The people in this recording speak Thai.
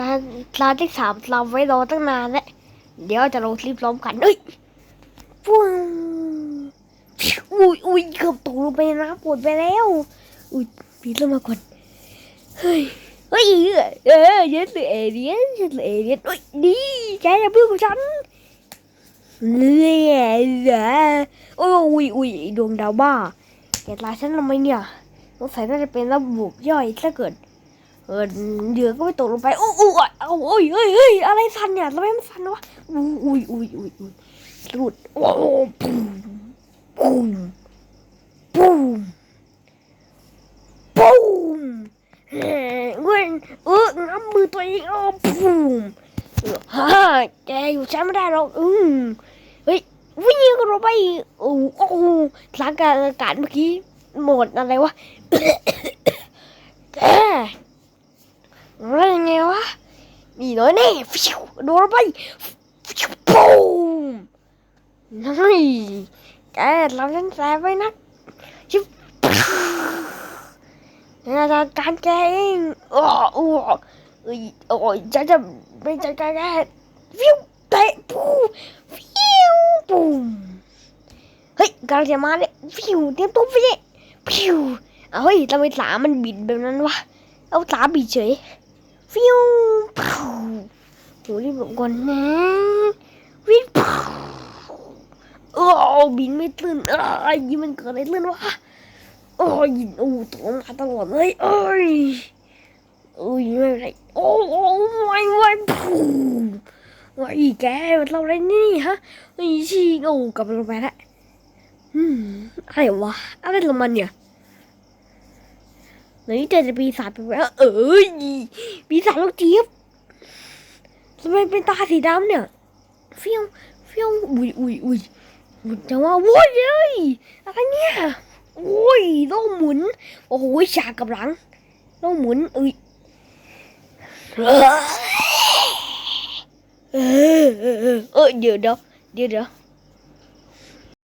ร้านร้านที่สามเราไว้รอตั้งนานแล้วเดี๋ยวจะลงคลิปพร้อมกันเอ้ยปุ้งอุ้ยอุ้ยเกือบตกลงไปนน้ำปวดไปแล้ว อุ้ยปีนลงมาก่อนเฮ้ยเฮ้ยเออเย็นเลยเอเลียนเย็นเลยเอเลียนเฮ้ยดีแกอย่าเพิ่งกับฉันเนี่ยเหรอโอ้ยอุ้ยอุ้ยดวงดาวบ้าแกตายฉันทำไมเนี่ยสงสัยน่าจะเป็นระบบย่อยถ้าเกิด เออเหยื่อก็ไม่ตกลงไปอู้อู้อะเอาโอ้ยเฮ้ยเฮ้ยอะไรสั่นเนี่ยทำไมมันสั่นวะอุ้ยอุ้ยอุ้ยอุ้ยหลุดโอ้ปุ้มปุ้มปุ้มปุ้มเฮ้ยเอองับมือตัวเองอ๋อปุ้มฮ่าแกอยู่ใช้ไม่ได้หรอกอืมเฮ้ยวิ่งกันลงไปโอ้โอ้สถานการณ์อากาศเมื่อกี้หมดอะไรวะแก อะไรยังไงวะ นี่น้อยแน่ฟิวโดนไปฟิวปูมนี่แกเราฉันแสบไว้นักชิบนี่จะการแกเองอ้ออ้อเอ้ยโอ้ยจะจะไม่จัดการแกฟิวเตะปูฟิวปูมเฮ้ยกำลังจะมาเลยฟิวเตรียมตัวฟิวฟิวเอาเฮ้ยทำไมสามันบิดแบบนั้นวะเอาสาบิดเฉย ฟิวปูโหรีบหลบก่อนนะวิ่งปูโอ้บินไม่ตื่นเอ้ยมันเกิดอะไรขึ้นวะโอ้ยโอ้ตัวมาตลอดเลยเอ้ยโอ้ยไม่ไรโอ้โอ้ไม่ไม่ปูว่าอีแกมันเราอะไรนี่ฮะไอ้ชีโอ้กลับลงไปละอืมอะไรวะอะไรลงมันเนี่ย หนเจอจะปีศาจไปแล้วเอ้ยปีศาจลูกเจี๊ยบทำไมเป็นตาสีดำเนี่ยเฟี้ยวเฟี้ยวอุ้ยอุ้ยอุ้ยจังว่าโว้ยเอ้ยอะไรเนี่ยโอ้ยโลกหมุน โอ้โหฉากกับหลังโลกหมุนเอ้ยเออเออเออเออเดี๋ยวเดี๋ยวเดี๋ยวเดี๋ยว